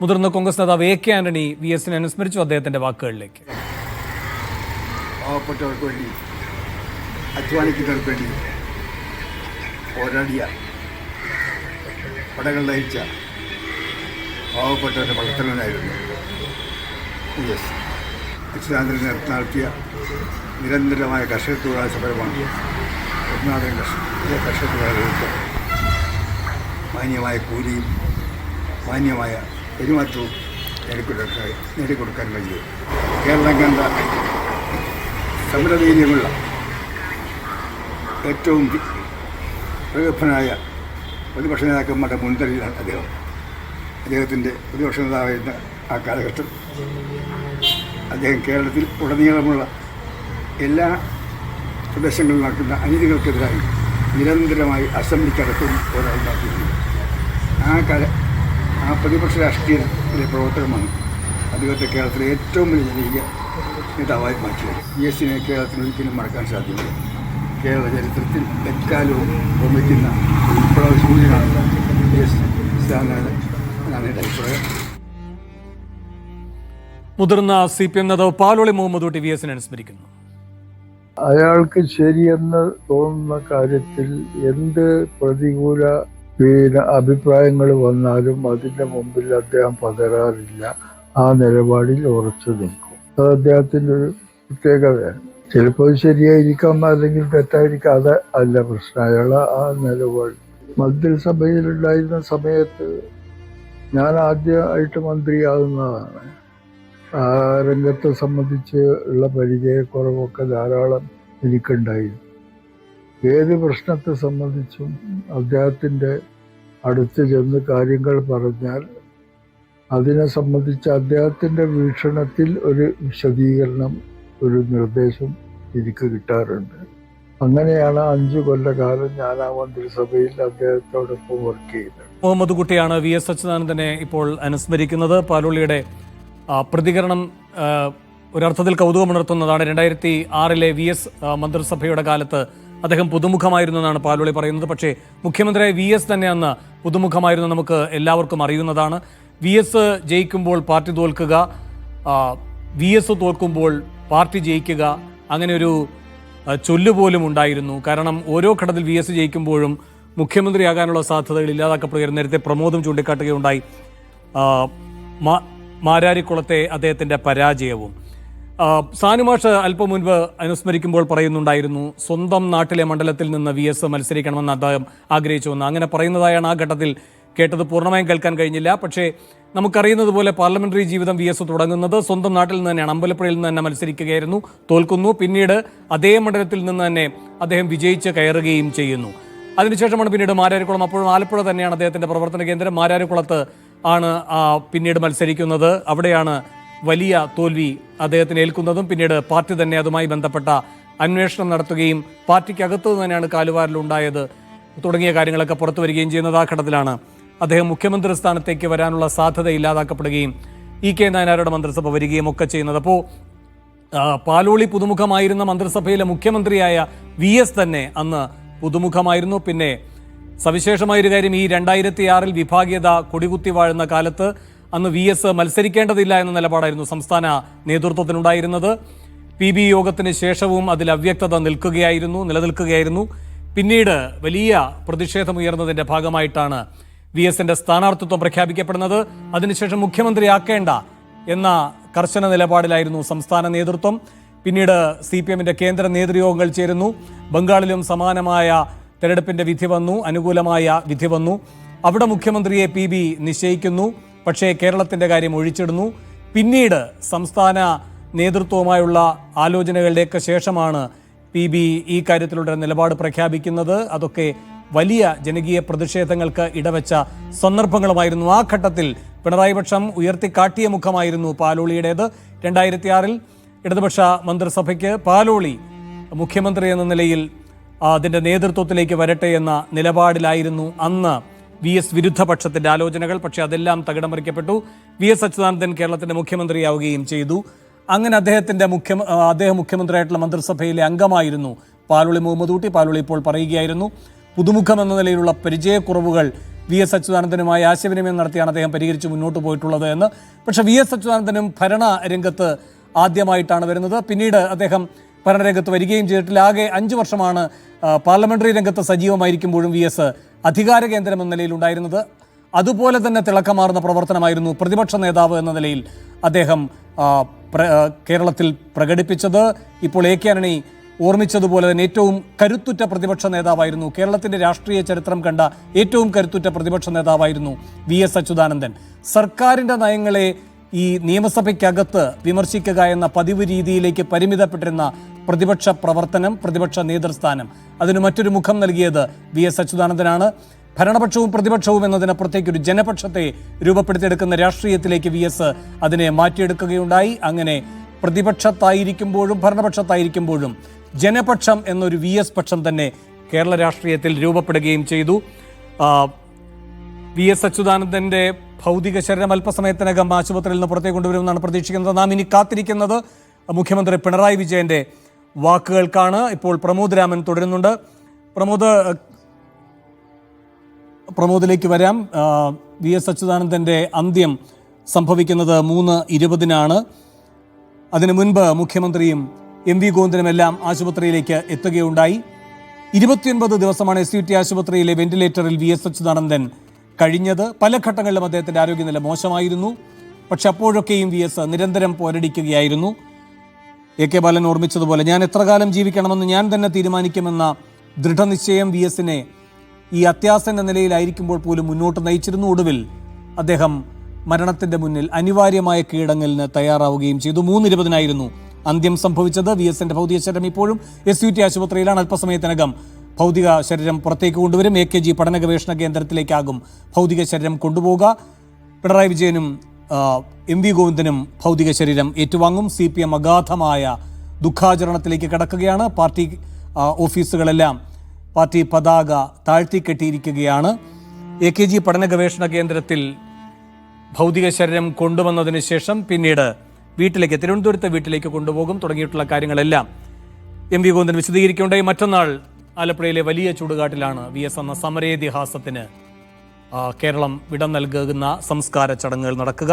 മുതിർന്ന കോൺഗ്രസ് നേതാവ് A K Antony V എസിനെ അനുസ്മരിച്ചു അദ്ദേഹത്തിന്റെ വാക്കുകളിലേക്ക്. പാവപ്പെട്ടവർക്ക് വേണ്ടി അധ്വാനിക്കുന്നവർക്ക് വേണ്ടി പോരാടിയ പടകൾ നയിച്ച പാവപ്പെട്ടവരുടെ പ്രവർത്തനമായിരുന്നു യെസ് അച്യുതാനന്ദൻ നടത്തിയ നിരന്തരമായ കർഷക തൊഴിലാളി സമരമാണ് ഒന്നാമത്തെ കർഷക കർഷക തൊഴിലാളികൾക്ക് മാന്യമായ കൂലിയും മാന്യമായ പെരുമാറ്റവും നേടിക്കൊടുക്കാൻ നേടിക്കൊടുക്കാൻ കഴിയും. കേരളം കണ്ട സമരവീര്യമുള്ള ഏറ്റവും പ്രഗത്ഭനായ പ്രതിപക്ഷ നേതാക്കന്മാരുടെ മുൻതലയിലാണ് അദ്ദേഹം. അദ്ദേഹത്തിന്റെ പ്രതിപക്ഷ നേതാവായിരുന്ന ആ കാലഘട്ടം അദ്ദേഹം കേരളത്തിൽ ഉടനീളമുള്ള എല്ലാ പ്രദേശങ്ങളിൽ നടക്കുന്ന അനീതികൾക്കെതിരായി നിരന്തരമായി അസംബ്ലിക്കടക്കം നടത്തിയിരുന്നു ആ കാല പ്രതിപക്ഷ രാഷ്ട്രീയത്തിലെ പ്രവർത്തനമാണ് അദ്ദേഹത്തെ കേരളത്തിലെ ഏറ്റവും വലിയ ജനകീയ നേതാവായി മാറ്റിയത്. പി എസ് സിനെ കേരളത്തിന് ഒരിക്കലും മറക്കാൻ സാധ്യമല്ല. കേരള ചരിത്രത്തിൽ എക്കാലവും ഓർമ്മിക്കുന്ന സൂര്യനാണ് പി എസ് സ്ഥാനാണ് എന്നാണ് എന്റെ അഭിപ്രായം. മുതിർന്ന സി പി എം നേതാവ് പാലോളി മുഹമ്മദ് ഊട്ടി വി എസിനെ അനുസ്മരിക്കുന്നു. അയാൾക്ക് ശരിയെന്ന് തോന്നുന്ന കാര്യത്തിൽ എന്ത് പ്രതികൂല പിന്നെ അഭിപ്രായങ്ങൾ വന്നാലും അതിന്റെ മുമ്പിൽ അദ്ദേഹം പതരാറില്ല ആ നിലപാടിൽ ഉറച്ചു നിൽക്കും. അത് അദ്ദേഹത്തിന്റെ ഒരു പ്രത്യേകതയാണ്. ചിലപ്പോൾ ശരിയായിരിക്കാം അല്ലെങ്കിൽ തെറ്റായിരിക്കാം. അത് അല്ല പ്രശ്നം. അയാൾ ആ നിലപാട്. മന്ത്രിസഭയിലുണ്ടായിരുന്ന സമയത്ത് ഞാൻ ആദ്യമായിട്ട് മന്ത്രിയാകുന്നതാണ്. ആ രംഗത്തെ സംബന്ധിച്ച് ഉള്ള പരിചയക്കുറവൊക്കെ ധാരാളം എനിക്കുണ്ടായിരുന്നു. ഏത് പ്രശ്നത്തെ സംബന്ധിച്ചും അദ്ദേഹത്തിന്റെ അടുത്ത് ചെന്ന് കാര്യങ്ങൾ പറഞ്ഞാൽ അതിനെ സംബന്ധിച്ച് അദ്ദേഹത്തിന്റെ വീക്ഷണത്തിൽ ഒരു വിശദീകരണം ഒരു നിർദ്ദേശം എനിക്ക് കിട്ടാറുണ്ട്. അങ്ങനെയാണ് അഞ്ചു കൊല്ലകാലം ഞാൻ ആ മന്ത്രിസഭയിൽ അദ്ദേഹത്തോടൊപ്പം വർക്ക് ചെയ്തത്. മുഹമ്മദ് കുട്ടിയാണ് വി എസ് അച്യുതാനന്ദനെ ഇപ്പോൾ അനുസ്മരിക്കുന്നത്. പാലുള്ളിയുടെ പ്രതികരണം ഒരർത്ഥത്തിൽ കൗതുകമുണർത്തുന്നതാണ്. രണ്ടായിരത്തി ആറിലെ വി എസ് മന്ത്രിസഭയുടെ കാലത്ത് അദ്ദേഹം പുതുമുഖമായിരുന്നു എന്നാണ് പാലോളി പറയുന്നത്. പക്ഷേ മുഖ്യമന്ത്രിയായ വി എസ് തന്നെ അന്ന് പുതുമുഖമായിരുന്നു നമുക്ക് എല്ലാവർക്കും അറിയുന്നതാണ്. വി എസ് ജയിക്കുമ്പോൾ പാർട്ടി തോൽക്കുക വി എസ് തോൽക്കുമ്പോൾ പാർട്ടി ജയിക്കുക അങ്ങനെ ഒരു ചൊല്ലുപോലും ഉണ്ടായിരുന്നു. കാരണം ഓരോ ഘട്ടത്തിൽ വി എസ് ജയിക്കുമ്പോഴും മുഖ്യമന്ത്രിയാകാനുള്ള സാധ്യതകൾ ഇല്ലാതാക്കപ്പെടുകയായിരുന്നു. നേരത്തെ പ്രമോദം ചൂണ്ടിക്കാട്ടുകയുണ്ടായി. മാരാരിക്കുളത്തെ അദ്ദേഹത്തിന്റെ പരാജയവും. സാനുമാഷ് അല്പം മുൻപ് അനുസ്മരിക്കുമ്പോൾ പറയുന്നുണ്ടായിരുന്നു സ്വന്തം നാട്ടിലെ മണ്ഡലത്തിൽ നിന്ന് വി എസ് മത്സരിക്കണമെന്ന് അദ്ദേഹം ആഗ്രഹിച്ചുവെന്ന് അങ്ങനെ പറയുന്നതായാണ് ആ ഘട്ടത്തിൽ കേട്ടത്. പൂർണമായും കേൾക്കാൻ കഴിഞ്ഞില്ല. പക്ഷേ നമുക്കറിയുന്നത് പോലെ പാർലമെന്ററി ജീവിതം വി എസ് തുടങ്ങുന്നത് സ്വന്തം നാട്ടിൽ നിന്ന് തന്നെയാണ്. അമ്പലപ്പുഴയിൽ നിന്ന് തന്നെ മത്സരിക്കുകയായിരുന്നു തോൽക്കുന്നു. പിന്നീട് അതേ മണ്ഡലത്തിൽ നിന്ന് തന്നെ അദ്ദേഹം വിജയിച്ച് കയറുകയും ചെയ്യുന്നു. അതിനുശേഷമാണ് പിന്നീട് മാരാരിക്കുളം അപ്പോഴും ആലപ്പുഴ തന്നെയാണ് അദ്ദേഹത്തിന്റെ പ്രവർത്തന കേന്ദ്രം. മാരാരിക്കുളത്ത് ആണ് പിന്നീട് മത്സരിക്കുന്നത്. അവിടെയാണ് വലിയ തോൽവി അദ്ദേഹത്തിന് ഏൽക്കുന്നതും പിന്നീട് പാർട്ടി തന്നെ അതുമായി ബന്ധപ്പെട്ട അന്വേഷണം നടത്തുകയും പാർട്ടിക്കകത്ത് തന്നെയാണ് കാലുവാരിലുണ്ടായത് തുടങ്ങിയ കാര്യങ്ങളൊക്കെ പുറത്തു വരികയും ചെയ്യുന്നത് ആ ഘട്ടത്തിലാണ്. അദ്ദേഹം മുഖ്യമന്ത്രി സ്ഥാനത്തേക്ക് വരാനുള്ള സാധ്യത ഇല്ലാതാക്കപ്പെടുകയും ഇ കെ നായനാരുടെ മന്ത്രിസഭ വരികയും ഒക്കെ ചെയ്യുന്നത്. അപ്പോൾ പാലോളി പുതുമുഖമായിരുന്ന മന്ത്രിസഭയിലെ മുഖ്യമന്ത്രിയായ വി എസ് തന്നെ അന്ന് പുതുമുഖമായിരുന്നു. പിന്നെ സവിശേഷമായൊരു കാര്യം ഈ രണ്ടായിരത്തി ആറിൽ വിഭാഗീയത കൊടികുത്തി വാഴുന്ന കാലത്ത് അന്ന് വി എസ് മത്സരിക്കേണ്ടതില്ല എന്ന നിലപാടായിരുന്നു സംസ്ഥാന നേതൃത്വത്തിനുണ്ടായിരുന്നത്. പി ബി യോഗത്തിന് ശേഷവും അതിൽ അവ്യക്തത നിൽക്കുകയായിരുന്നു നിലനിൽക്കുകയായിരുന്നു. പിന്നീട് വലിയ പ്രതിഷേധമുയർന്നതിന്റെ ഭാഗമായിട്ടാണ് വി എസിന്റെ സ്ഥാനാർത്ഥിത്വം പ്രഖ്യാപിക്കപ്പെടുന്നത്. അതിനുശേഷം മുഖ്യമന്ത്രിയാക്കേണ്ട എന്ന കർശന നിലപാടിലായിരുന്നു സംസ്ഥാന നേതൃത്വം. പിന്നീട് സി പി എമ്മിന്റെ കേന്ദ്ര നേതൃയോഗങ്ങൾ ചേരുന്നു. ബംഗാളിലും സമാനമായ തെരഞ്ഞെടുപ്പിന്റെ വിധി വന്നു അനുകൂലമായ വിധി വന്നു. അവിടെ മുഖ്യമന്ത്രിയെ പി ബി നിശ്ചയിക്കുന്നു. പക്ഷേ കേരളത്തിന്റെ കാര്യം ഒഴിച്ചിടുന്നു. പിന്നീട് സംസ്ഥാന നേതൃത്വവുമായുള്ള ആലോചനകളുടെയൊക്കെ ശേഷമാണ് പി ബി ഈ കാര്യത്തിലുള്ള നിലപാട് പ്രഖ്യാപിക്കുന്നത്. അതൊക്കെ വലിയ ജനകീയ പ്രതിഷേധങ്ങൾക്ക് ഇടവെച്ച സന്ദർഭങ്ങളുമായിരുന്നു. ആ ഘട്ടത്തിൽ പിണറായി പക്ഷം ഉയർത്തിക്കാട്ടിയ മുഖമായിരുന്നു പാലോളിയുടേത്. രണ്ടായിരത്തി ആറിൽ ഇടതുപക്ഷ മന്ത്രിസഭയ്ക്ക് പാലോളി മുഖ്യമന്ത്രി എന്ന നിലയിൽ അതിന്റെ നേതൃത്വത്തിലേക്ക് വരട്ടെ എന്ന നിലപാടിലായിരുന്നു അന്ന്. വി എസ് വിരുദ്ധ പക്ഷത്തിന്റെ ആലോചനകൾ പക്ഷേ അതെല്ലാം തകിടം മറിക്കപ്പെട്ടു വി എസ് അച്യുതാനന്ദൻ കേരളത്തിന്റെ മുഖ്യമന്ത്രിയാവുകയും ചെയ്തു. അങ്ങനെ അദ്ദേഹത്തിന്റെ മുഖ്യ അദ്ദേഹം മുഖ്യമന്ത്രിയായിട്ടുള്ള മന്ത്രിസഭയിലെ അംഗമായിരുന്നു. പാലുളി മുഹമ്മദ് ഊട്ടി പാലുളി ഇപ്പോൾ പറയുകയായിരുന്നു. പുതുമുഖം എന്ന നിലയിലുള്ള പരിചയക്കുറവുകൾ വി എസ് അച്യുതാനന്ദനുമായി ആശയവിനിമയം നടത്തിയാണ് അദ്ദേഹം പരിഹരിച്ച് മുന്നോട്ട് പോയിട്ടുള്ളത് എന്ന്. പക്ഷേ വി എസ് അച്യുതാനന്ദനും ഭരണ രംഗത്ത് ആദ്യമായിട്ടാണ് വരുന്നത്. പിന്നീട് അദ്ദേഹം ഭരണരംഗത്ത് വരികയും ചെയ്തിട്ടില്ല. ആകെ അഞ്ച് വർഷമാണ് പാർലമെന്ററി രംഗത്ത് സജീവമായിരിക്കുമ്പോഴും വി എസ് അധികാര കേന്ദ്രം എന്ന നിലയിൽ ഉണ്ടായിരുന്നത്. അതുപോലെ തന്നെ തിളക്കമാർന്ന പ്രവർത്തനമായിരുന്നു പ്രതിപക്ഷ നേതാവ് എന്ന നിലയിൽ അദ്ദേഹം കേരളത്തിൽ പ്രകടിപ്പിച്ചത്. ഇപ്പോൾ എ കെ ആന്റണി ഓർമ്മിച്ചതുപോലെ തന്നെ ഏറ്റവും കരുത്തുറ്റ പ്രതിപക്ഷ നേതാവായിരുന്നു. കേരളത്തിന്റെ രാഷ്ട്രീയ ചരിത്രം കണ്ട ഏറ്റവും കരുത്തുറ്റ പ്രതിപക്ഷ നേതാവായിരുന്നു വി എസ് അച്യുതാനന്ദൻ. സർക്കാരിന്റെ നയങ്ങളെ ഈ നിയമസഭയ്ക്കകത്ത് വിമർശിക്കുക എന്ന പതിവ് രീതിയിലേക്ക് പരിമിതപ്പെട്ടിരുന്ന പ്രതിപക്ഷ പ്രവർത്തനം പ്രതിപക്ഷ നേതൃസ്ഥാനം അതിന് മറ്റൊരു മുഖം നൽകിയത് വി എസ് അച്യുതാനന്ദനാണ്. ഭരണപക്ഷവും പ്രതിപക്ഷവും എന്നതിനപ്പുറത്തേക്ക് ഒരു ജനപക്ഷത്തെ രൂപപ്പെടുത്തിയെടുക്കുന്ന രാഷ്ട്രീയത്തിലേക്ക് വി എസ് അതിനെ മാറ്റിയെടുക്കുകയുണ്ടായി. അങ്ങനെ പ്രതിപക്ഷത്തായിരിക്കുമ്പോഴും ഭരണപക്ഷത്തായിരിക്കുമ്പോഴും ജനപക്ഷം എന്നൊരു വി എസ് പക്ഷം തന്നെ കേരള രാഷ്ട്രീയത്തിൽ രൂപപ്പെടുകയും ചെയ്തു. വി എസ് അച്യുതാനന്ദന്റെ ഭൗതിക ശരീരം അല്പസമയത്തിനകം ആശുപത്രിയിൽ നിന്ന് പുറത്തേക്ക് കൊണ്ടുവരുമെന്നാണ് പ്രതീക്ഷിക്കുന്നത്. നാം ഇനി കാത്തിരിക്കുന്നത് മുഖ്യമന്ത്രി പിണറായി വിജയന്റെ വാക്കുകൾക്കാണ്. ഇപ്പോൾ പ്രമോദ് രാമൻ തുടരുന്നുണ്ട്. പ്രമോദ് പ്രമോദിലേക്ക് വരാം. വി എസ് അച്യുതാനന്ദന്റെ അന്ത്യം സംഭവിക്കുന്നത് മൂന്ന് ഇരുപതിനാണ്. അതിനു മുൻപ് മുഖ്യമന്ത്രിയും എം വി ഗോവിന്ദനുമെല്ലാം ആശുപത്രിയിലേക്ക് എത്തുകയുണ്ടായി. ഇരുപത്തിയൊൻപത് ദിവസമാണ് എസ് യു ടി ആശുപത്രിയിലെ വെന്റിലേറ്ററിൽ വി എസ് അച്യുതാനന്ദൻ കഴിഞ്ഞത്. പല ഘട്ടങ്ങളിലും അദ്ദേഹത്തിന്റെ ആരോഗ്യനില മോശമായിരുന്നു. പക്ഷെ അപ്പോഴൊക്കെയും വി എസ് നിരന്തരം പോരടിക്കുകയായിരുന്നു. എ കെ ബാലൻ ഓർമ്മിച്ചതുപോലെ ഞാൻ എത്ര കാലം ജീവിക്കണമെന്ന് ഞാൻ തന്നെ തീരുമാനിക്കുമെന്ന ദൃഢനിശ്ചയം വി എസിനെ ഈ അത്യാസന്ന നിലയിലായിരിക്കുമ്പോൾ പോലും മുന്നോട്ട് നയിച്ചിരുന്നു. ഒടുവിൽ അദ്ദേഹം മരണത്തിന്റെ മുന്നിൽ അനിവാര്യമായ കീഴടങ്ങലിന് തയ്യാറാവുകയും ചെയ്തു. മൂന്നിരുപതിനായിരുന്നു അന്ത്യം സംഭവിച്ചത്. വി എസിന്റെ ഭൗതിക ശരം ഇപ്പോഴും എസ് യു ടി ആശുപത്രിയിലാണ്. അല്പസമയത്തിനകം ഭൗതിക ശരീരം പുറത്തേക്ക് കൊണ്ടുവരും. എ കെ ജി പഠന ഗവേഷണ കേന്ദ്രത്തിലേക്കാകും ഭൗതിക ശരീരം കൊണ്ടുപോവുക. പിണറായി വിജയനും എം വി ഗോവിന്ദനും ഭൗതിക ശരീരം ഏറ്റുവാങ്ങും. സി പി എം അഗാധമായ ദുഃഖാചരണത്തിലേക്ക് കടക്കുകയാണ്. പാർട്ടി ഓഫീസുകളെല്ലാം പാർട്ടി പതാക താഴ്ത്തിക്കെട്ടിയിരിക്കുകയാണ്. എ കെ ജി പഠന ഗവേഷണ കേന്ദ്രത്തിൽ ഭൗതിക ശരീരം കൊണ്ടുവന്നതിന് ശേഷം പിന്നീട് വീട്ടിലേക്ക് തിരുവനന്തപുരത്തെ വീട്ടിലേക്ക് കൊണ്ടുപോകും. തുടങ്ങിയിട്ടുള്ള കാര്യങ്ങളെല്ലാം എം വി ഗോവിന്ദൻ വിശദീകരിക്കുകയുണ്ടായി. മറ്റന്നാൾ ആലപ്പുഴയിലെ വലിയ ചൂടുകാട്ടിലാണ് വി എസ് എന്ന സമരേതിഹാസത്തിന് കേരളം വിടം നൽകുന്ന സംസ്കാര ചടങ്ങുകൾ നടക്കുക.